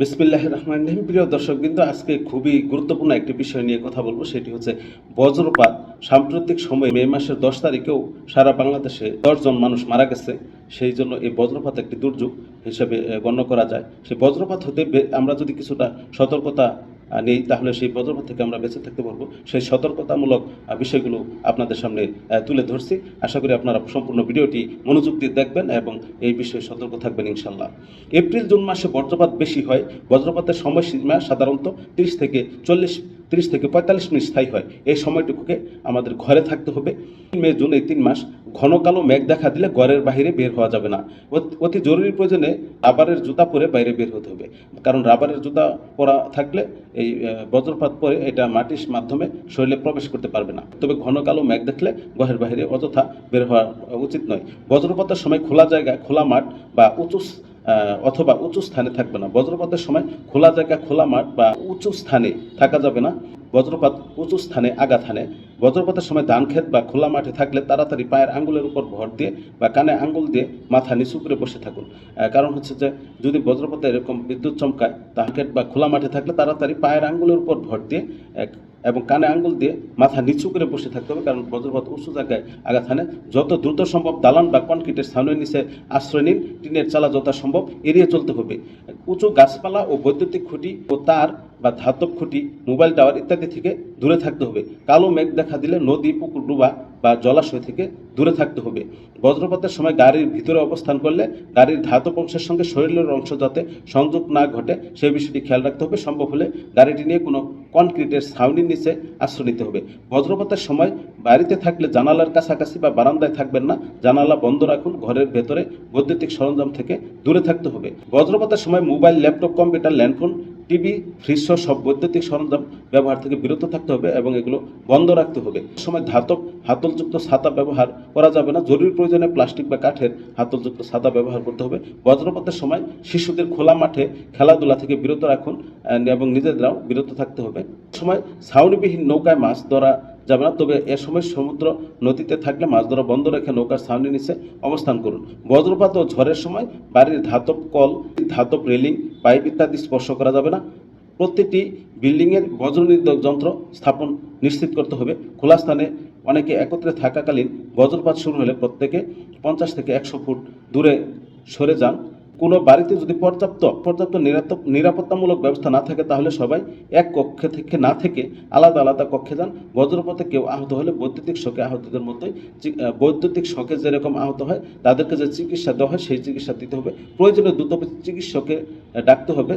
বিসমিল্লাহ রহমান রহিম। প্রিয় দর্শক কিন্তু আজকে খুবই গুরুত্বপূর্ণ একটি বিষয় নিয়ে কথা বলব, সেটি হচ্ছে বজ্রপাত। সাম্প্রতিক সময়ে মে মাসের দশ তারিখেও সারা বাংলাদেশে দশজন মানুষ মারা গেছে। সেই জন্য এই বজ্রপাত একটি দুর্যোগ হিসেবে গণ্য করা যায়। সেই বজ্রপাত হতে আমরা যদি কিছুটা সতর্কতা নেই তাহলে সেই বজ্রপাত থেকে আমরা বেঁচে থাকতে পারব। সেই সতর্কতামূলক বিষয়গুলো আপনাদের সামনে তুলে ধরছি। আশা করি আপনারা সম্পূর্ণ ভিডিওটি মনোযোগ দিয়ে দেখবেন এবং এই বিষয়ে সতর্ক থাকবেন ইনশাল্লাহ এপ্রিল, জুন মাসে বজ্রপাত বেশি হয়। বজ্রপাতের সময়সীমা সাধারণত তিরিশ থেকে চল্লিশ, তিরিশ থেকে পঁয়তাল্লিশ মিনিট স্থায়ী হয়। এই সময়টুকুকে আমাদের ঘরে থাকতে হবে। মে, জুন এই তিন মাস ঘন কালো মেঘ দেখা দিলে ঘরের বাইরে বের হওয়া যাবে না। অতি জরুরি প্রয়োজনে রাবারের জুতা পরে বাইরে বের হতে হবে। কারণ রাবারের জুতা পরা থাকলে এই বজ্রপাত পরে এটা মাটির মাধ্যমে শরীরে প্রবেশ করতে পারবে না। তবে ঘন কালো মেঘ দেখলে ঘরের বাইরে অযথা বের হওয়া উচিত নয়। বজ্রপাতের সময় খোলা জায়গায় খোলা মাঠ বা উঁচু অথবা উঁচু স্থানে থাকবে না। বজ্রপাতের সময় খোলা জায়গা, খোলা মাঠ বা উঁচু স্থানে থাকা যাবে না। বজ্রপাত উঁচু স্থানে আঘাত হানে। বজ্রপাতের সময় ধান ক্ষেত বা খোলা মাঠে থাকলে তাড়াতাড়ি পায়ের আঙ্গুলের উপর ভর দিয়ে বা কানে আঙ্গুল দিয়ে মাথা নিচু করে বসে থাকুন। কারণ হচ্ছে যে, যদি বজ্রপাতে এরকম বিদ্যুৎ চমকায় ধান ক্ষেত বা খোলা মাঠে থাকলে তাড়াতাড়ি পায়ের আঙ্গুলের উপর ভর দিয়ে এবং কানে আঙ্গুল দিয়ে মাথা নিচু করে বসে থাকতে হবে, কারণ বজ্রপাত উঁচু জায়গায় আঘাত হানে। যত দ্রুত সম্ভব দালান বা কনক্রিটের স্থানীয় নিচে আশ্রয় নিন, টিনের চালা যত সম্ভব এড়িয়ে চলতে হবে। উঁচু গাছপালা ও বৈদ্যুতিক খুঁটি ও তার বা ধাতব খুঁটি, মোবাইল টাওয়ার ইত্যাদি থেকে দূরে থাকতে হবে। কালো মেঘ দেখা দিলে নদী, পুকুর, ডুবা বা জলাশয় থেকে দূরে থাকতে হবে। বজ্রপাতের সময় গাড়ির ভিতরে অবস্থান করলে গাড়ির ধাতব অংশের সঙ্গে শরীরের অংশ যাতে সংযোগ না ঘটে, সেই বিষয়টি খেয়াল রাখতে হবে। সম্ভব হলে গাড়িটি নিয়ে কোনো কনক্রিটের ছাউনির নিচে আশ্রয় নিতে হবে। বজ্রপাতের সময় বাড়িতে থাকলে জানালার কাছাকাছি বা বারান্দায় থাকবেন না। জানালা বন্ধ রাখুন, ঘরের ভেতরে বৈদ্যুতিক সরঞ্জাম থেকে দূরে থাকতে হবে। বজ্রপাতের সময় mobile, laptop, computer, landphone TV fridge সহ সব বৈদ্যুতিক সরঞ্জাম ব্যবহার থেকে বিরত থাকতে হবে এবং এগুলো বন্ধ রাখতে হবে। সময় ধাতব হাতলযুক্ত ছাতা ব্যবহার করা যাবে না। জরুরি প্রয়োজনে প্লাস্টিক বা কাঠের হাতলযুক্ত ছাতা ব্যবহার করতে হবে। বজ্রপাতের সময় শিশুদের খোলা মাঠে খেলাধুলা থেকে বিরত রাখুন এবং নিজেদেরও বিরত থাকতে হবে। সময় ছাউনিবিহীন নৌকায় মাছ ধরা যাবে না তবে এ সময় সমুদ্র নদীতে থাকলে মাছ ধরা বন্ধ রেখে নৌকার ছাউনি নিচে অবস্থান করুন। বজ্রপাত ও ঝড়ের সময় বাড়ির ধাতব কল, ধাতব রেলিং, পাইপ ইত্যাদি স্পর্শ করা যাবে না। প্রত্যেকটি বিল্ডিংয়ের বজ্রনির্দক যন্ত্র স্থাপন নিশ্চিত করতে হবে। খোলা স্থানে অনেকে একত্রে থাকাকালীন বজ্রপাত শুরু হলে প্রত্যেকে পঞ্চাশ থেকে একশো ফুট দূরে সরে যান। কোনো বাড়িতে যদি পর্যাপ্ত পর্যাপ্ত নিরাপত্তা, নিরাপত্তামূলক ব্যবস্থা না থাকে, তাহলে সবাই এক কক্ষে থেকে, না থেকে আলাদা আলাদা কক্ষে যান। বজ্রপথে কেউ আহত হলে বৈদ্যুতিক শোকে আহতদের মতোই বৈদ্যুতিক শোকে যেরকম আহত হয়, তাদেরকে যে চিকিৎসা দেওয়া হয়, সেই চিকিৎসা দিতে হবে। প্রয়োজনে দ্রুত চিকিৎসকে ডাকতে হবে।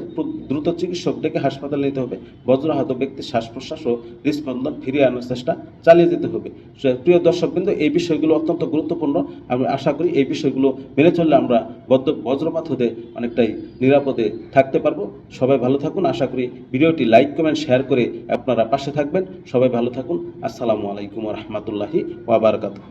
দ্রুত চিকিৎসক ডেকে হাসপাতালে নিতে হবে। বজ্র আহত ব্যক্তির শ্বাস প্রশ্বাস ও হৃদস্পন্দন ফিরিয়ে আনার চেষ্টা চালিয়ে যেতে হবে। প্রিয় দর্শক বিন্দু এই বিষয়গুলো অত্যন্ত গুরুত্বপূর্ণ। আমি আশা করি এই বিষয়গুলো মেনে চললে আমরা বজ্র বজ্রপাত হতে অনেকটাই নিরাপদে থাকতে পারব। সবাই ভালো থাকুন। আশা করি ভিডিওটি লাইক, কমেন্ট, শেয়ার করে আপনারা পাশে থাকবেন। সবাই ভালো থাকুন। আসসালামু আলাইকুম রহমতুল্লাহি ওয়াবারকাতুহ